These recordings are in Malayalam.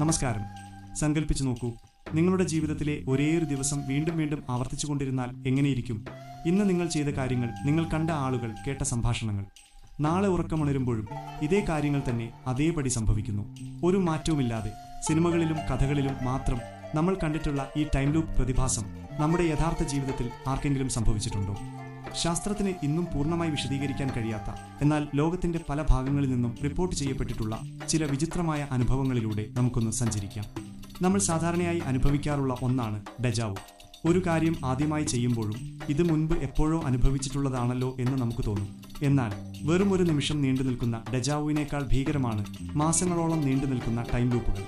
നമസ്കാരം. സങ്കല്പിച്ചു നോക്കൂ. നിങ്ങളുടെ ജീവിതത്തിലെ ഒരേയൊരു ദിവസം വീണ്ടും വീണ്ടും ആവർത്തിച്ചു കൊണ്ടിരുന്നാൽ എങ്ങനെയിരിക്കും? ഇന്ന് നിങ്ങൾ ചെയ്ത കാര്യങ്ങൾ നിങ്ങൾ കണ്ട ആളുകൾ കേട്ട സംഭാഷണങ്ങൾ. നാളെ ഉറക്കമുണരുമ്പോഴും ഇതേ കാര്യങ്ങൾ തന്നെ അതേപടി സംഭവിക്കുന്നു. ഒരു മാറ്റവുമില്ലാതെ സിനിമകളിലും കഥകളിലും മാത്രം നമ്മൾ കണ്ടിട്ടുള്ള ഈ ടൈം ലൂപ്പ് പ്രതിഭാസം നമ്മുടെ യഥാർത്ഥ ജീവിതത്തിൽ ആർക്കെങ്കിലും സംഭവിച്ചിട്ടുണ്ടോ? ശാസ്ത്രത്തിന് ഇന്നും പൂർണമായി വിശദീകരിക്കാൻ കഴിയാത്ത എന്നാൽ ലോകത്തിന്റെ പല ഭാഗങ്ങളിൽ നിന്നും റിപ്പോർട്ട് ചെയ്യപ്പെട്ടിട്ടുള്ള ചില വിചിത്രമായ അനുഭവങ്ങളിലൂടെ നമുക്കൊന്ന് സഞ്ചരിക്കാം. നമ്മൾ സാധാരണയായി അനുഭവിക്കാറുള്ള ഒന്നാണ് ഡജാവു. ഒരു കാര്യം ആദ്യമായി ചെയ്യുമ്പോഴും ഇത് മുൻപ് എപ്പോഴോ അനുഭവിച്ചിട്ടുള്ളതാണല്ലോ എന്ന് നമുക്ക് തോന്നും. എന്നാൽ വെറും ഒരു നിമിഷം നീണ്ടു നിൽക്കുന്ന ഡജാവുവിനേക്കാൾ ഭീകരമാണ് മാസങ്ങളോളം നീണ്ടു നിൽക്കുന്ന ടൈം ലൂപ്പുകൾ.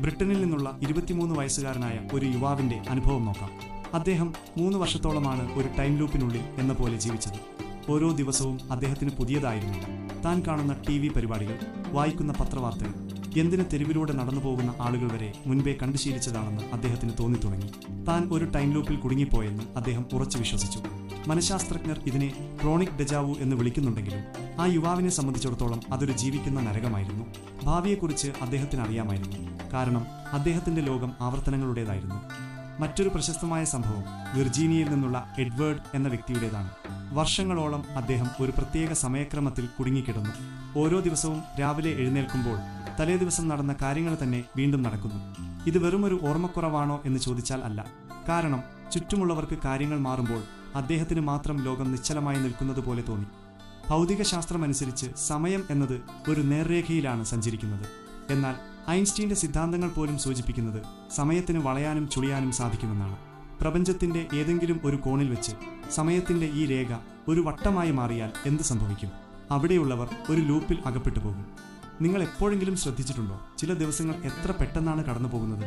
ബ്രിട്ടനിൽ നിന്നുള്ള ഇരുപത്തിമൂന്ന് വയസ്സുകാരനായ ഒരു യുവാവിന്റെ അനുഭവം നോക്കാം. അദ്ദേഹം മൂന്ന് വർഷത്തോളമാണ് ഒരു ടൈം ലൂപ്പിനുള്ളിൽ എന്ന പോലെ ജീവിച്ചത്. ഓരോ ദിവസവും അദ്ദേഹത്തിന് പുതിയതായിരുന്നില്ല. താൻ കാണുന്ന ടി വി പരിപാടികൾ വായിക്കുന്ന പത്രവാർത്തകൾ എന്തിന് തെരുവിലൂടെ നടന്നു പോകുന്ന ആളുകൾ വരെ മുൻപേ കണ്ടുശീലിച്ചതാണെന്ന് അദ്ദേഹത്തിന് തോന്നി തുടങ്ങി താൻ ഒരു ടൈം ലൂപ്പിൽ കുടുങ്ങിപ്പോയെന്ന് അദ്ദേഹം ഉറച്ചു വിശ്വസിച്ചു. മനഃശാസ്ത്രജ്ഞർ ഇതിനെ ക്രോണിക് ഡെജാവു എന്ന് വിളിക്കുന്നുണ്ടെങ്കിലും ആ യുവാവിനെ സംബന്ധിച്ചിടത്തോളം അതൊരു ജീവിക്കുന്ന നരകമായിരുന്നു. ഭാവിയെക്കുറിച്ച് അദ്ദേഹത്തിന് അറിയാമായിരുന്നു കാരണം അദ്ദേഹത്തിന്റെ ലോകം ആവർത്തനങ്ങളുടേതായിരുന്നു. മറ്റൊരു പ്രശസ്തമായ സംഭവം വിർജീനിയയിൽ നിന്നുള്ള എഡ്വേർഡ് എന്ന വ്യക്തിയുടേതാണ്. വർഷങ്ങളോളം അദ്ദേഹം ഒരു പ്രത്യേക സമയക്രമത്തിൽ കുടുങ്ങിക്കിടന്നു. ഓരോ ദിവസവും രാവിലെ എഴുന്നേൽക്കുമ്പോൾ തലേ ദിവസം നടന്ന കാര്യങ്ങൾ തന്നെ വീണ്ടും നടക്കുന്നു. ഇത് വെറുമൊരു ഓർമ്മക്കുറവാണോ എന്ന് ചോദിച്ചാൽ അല്ല. കാരണം ചുറ്റുമുള്ളവർക്ക് കാര്യങ്ങൾ മാറുമ്പോൾ അദ്ദേഹത്തിന് മാത്രം ലോകം നിശ്ചലമായി നിൽക്കുന്നത് പോലെ തോന്നി. ഭൗതികശാസ്ത്രമനുസരിച്ച് സമയം എന്നത് ഒരു നേർരേഖയിലാണ് സഞ്ചരിക്കുന്നത്. എന്നാൽ ഐൻസ്റ്റീന്റെ സിദ്ധാന്തങ്ങൾ പോലും സൂചിപ്പിക്കുന്നത് സമയത്തിന് വളയാനും ചുളിയാനും സാധിക്കുമെന്നാണ്. പ്രപഞ്ചത്തിന്റെ ഏതെങ്കിലും ഒരു കോണിൽ വെച്ച് സമയത്തിന്റെ ഈ രേഖ ഒരു വട്ടമായി മാറിയാൽ എന്ത് സംഭവിക്കും? അവിടെയുള്ളവർ ഒരു ലൂപ്പിൽ അകപ്പെട്ടു പോകും. നിങ്ങൾ എപ്പോഴെങ്കിലും ശ്രദ്ധിച്ചിട്ടുണ്ടോ? ചില ദിവസങ്ങൾ എത്ര പെട്ടെന്നാണ് കടന്നു പോകുന്നത്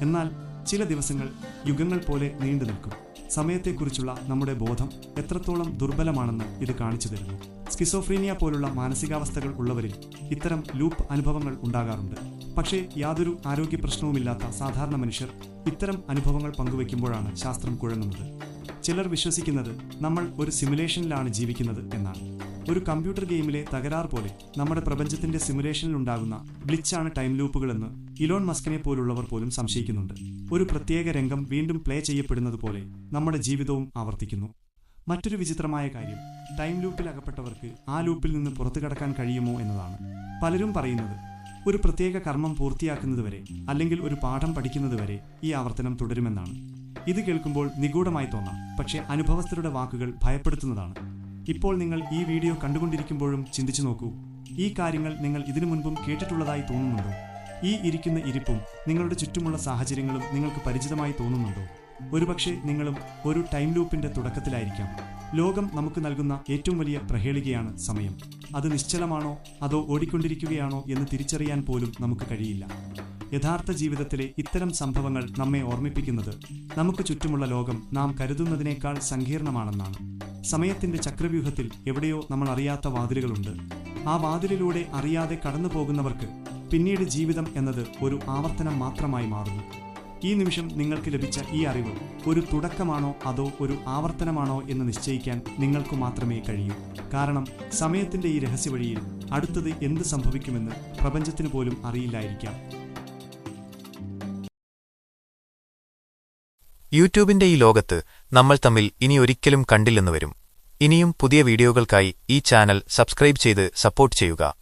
എന്നാൽ ചില ദിവസങ്ങൾ യുഗങ്ങൾ പോലെ നീണ്ടു നിൽക്കും. സമയത്തെക്കുറിച്ചുള്ള നമ്മുടെ ബോധം എത്രത്തോളം ദുർബലമാണെന്ന് ഇത് കാണിച്ചു തരുന്നു. സ്കിസോഫ്രീനിയ പോലുള്ള മാനസികാവസ്ഥകൾ ഉള്ളവരിൽ ഇത്തരം ലൂപ്പ് അനുഭവങ്ങൾ ഉണ്ടാകാറുണ്ട്. പക്ഷേ യാതൊരു ആരോഗ്യ പ്രശ്നവുമില്ലാത്ത സാധാരണ മനുഷ്യർ ഇത്തരം അനുഭവങ്ങൾ പങ്കുവയ്ക്കുമ്പോഴാണ് ശാസ്ത്രം കുഴങ്ങുന്നത്. ചിലർ വിശ്വസിക്കുന്നത് നമ്മൾ ഒരു സിമുലേഷനിലാണ് ജീവിക്കുന്നത് എന്നാണ്. ഒരു കമ്പ്യൂട്ടർ ഗെയിമിലെ തകരാർ പോലെ നമ്മുടെ പ്രപഞ്ചത്തിന്റെ സിമുലേഷനിൽ ഉണ്ടാകുന്ന ഗ്ലിച്ചാണ് ടൈം ലൂപ്പുകളെന്ന് ഇലോൺ മസ്കിനെ പോലുള്ളവർ പോലും സംശയിക്കുന്നുണ്ട്. ഒരു പ്രത്യേക രംഗം വീണ്ടും പ്ലേ ചെയ്യപ്പെടുന്നത് പോലെ നമ്മുടെ ജീവിതവും ആവർത്തിക്കുന്നു. മറ്റൊരു വിചിത്രമായ കാര്യം ടൈം ലൂപ്പിൽ അകപ്പെട്ടവർക്ക് ആ ലൂപ്പിൽ നിന്ന് പുറത്തു കടക്കാൻ കഴിയുമോ എന്നതാണ്. പലരും പറയുന്നത് ഒരു പ്രത്യേക കർമ്മം പൂർത്തിയാക്കുന്നതുവരെ അല്ലെങ്കിൽ ഒരു പാഠം പഠിക്കുന്നതുവരെ ഈ ആവർത്തനം തുടരുമെന്നാണ്. ഇത് കേൾക്കുമ്പോൾ നിഗൂഢമായി തോന്നാം. പക്ഷേ അനുഭവസ്ഥരുടെ വാക്കുകൾ ഭയപ്പെടുത്തുന്നതാണ്. ഇപ്പോൾ നിങ്ങൾ ഈ വീഡിയോ കണ്ടുകൊണ്ടിരിക്കുമ്പോഴും ചിന്തിച്ചു നോക്കൂ. ഈ കാര്യങ്ങൾ നിങ്ങൾ ഇതിനു മുൻപും കേട്ടിട്ടുള്ളതായി തോന്നുന്നുണ്ടോ? ഈ ഇരിക്കുന്ന ഇരിപ്പും നിങ്ങളുടെ ചുറ്റുമുള്ള സാഹചര്യങ്ങളും നിങ്ങൾക്ക് പരിചിതമായി തോന്നുന്നുണ്ടോ? ഒരുപക്ഷെ നിങ്ങളും ഒരു ടൈം ലൂപ്പിന്റെ തുടക്കത്തിലായിരിക്കാം. ലോകം നമുക്ക് നൽകുന്ന ഏറ്റവും വലിയ പ്രഹേളികയാണ് സമയം. അത് നിശ്ചലമാണോ അതോ ഓടിക്കൊണ്ടിരിക്കുകയാണോ എന്ന് തിരിച്ചറിയാൻ പോലും നമുക്ക് കഴിയില്ല. യഥാർത്ഥ ജീവിതത്തിലെ ഇത്തരം സംഭവങ്ങൾ നമ്മെ ഓർമ്മിപ്പിക്കുന്നത് നമുക്ക് ചുറ്റുമുള്ള ലോകം നാം കരുതുന്നതിനേക്കാൾ സങ്കീർണമാണെന്നാണ്. സമയത്തിന്റെ ചക്രവ്യൂഹത്തിൽ എവിടെയോ നമ്മൾ അറിയാത്ത വാതിലുകളുണ്ട്. ആ വാതിലിലൂടെ അറിയാതെ കടന്നു പോകുന്നവർക്ക് പിന്നീട് ജീവിതം എന്നത് ഒരു ആവർത്തനം മാത്രമായി മാറുന്നു. ഈ നിമിഷം നിങ്ങൾക്ക് ലഭിച്ച ഈ അറിവ് ഒരു തുടക്കമാണോ അതോ ഒരു ആവർത്തനമാണോ എന്ന് നിശ്ചയിക്കാൻ നിങ്ങൾക്ക് മാത്രമേ കഴിയൂ. കാരണം സമയത്തിന്റെ ഈ രഹസ്യവഴിയിൽ അടുത്തത് എന്ത് സംഭവിക്കുമെന്ന് പ്രപഞ്ചത്തിന് പോലും അറിയില്ലായിരിക്കാം. യൂട്യൂബിന്റെ ഈ ലോകത്ത് നമ്മൾ തമ്മിൽ ഇനി ഒരിക്കലും കണ്ടില്ലെന്ന് വരും. ഇനിയും പുതിയ വീഡിയോകൾക്കായി ഈ ചാനൽ സബ്സ്ക്രൈബ് ചെയ്ത് സപ്പോർട്ട് ചെയ്യുക.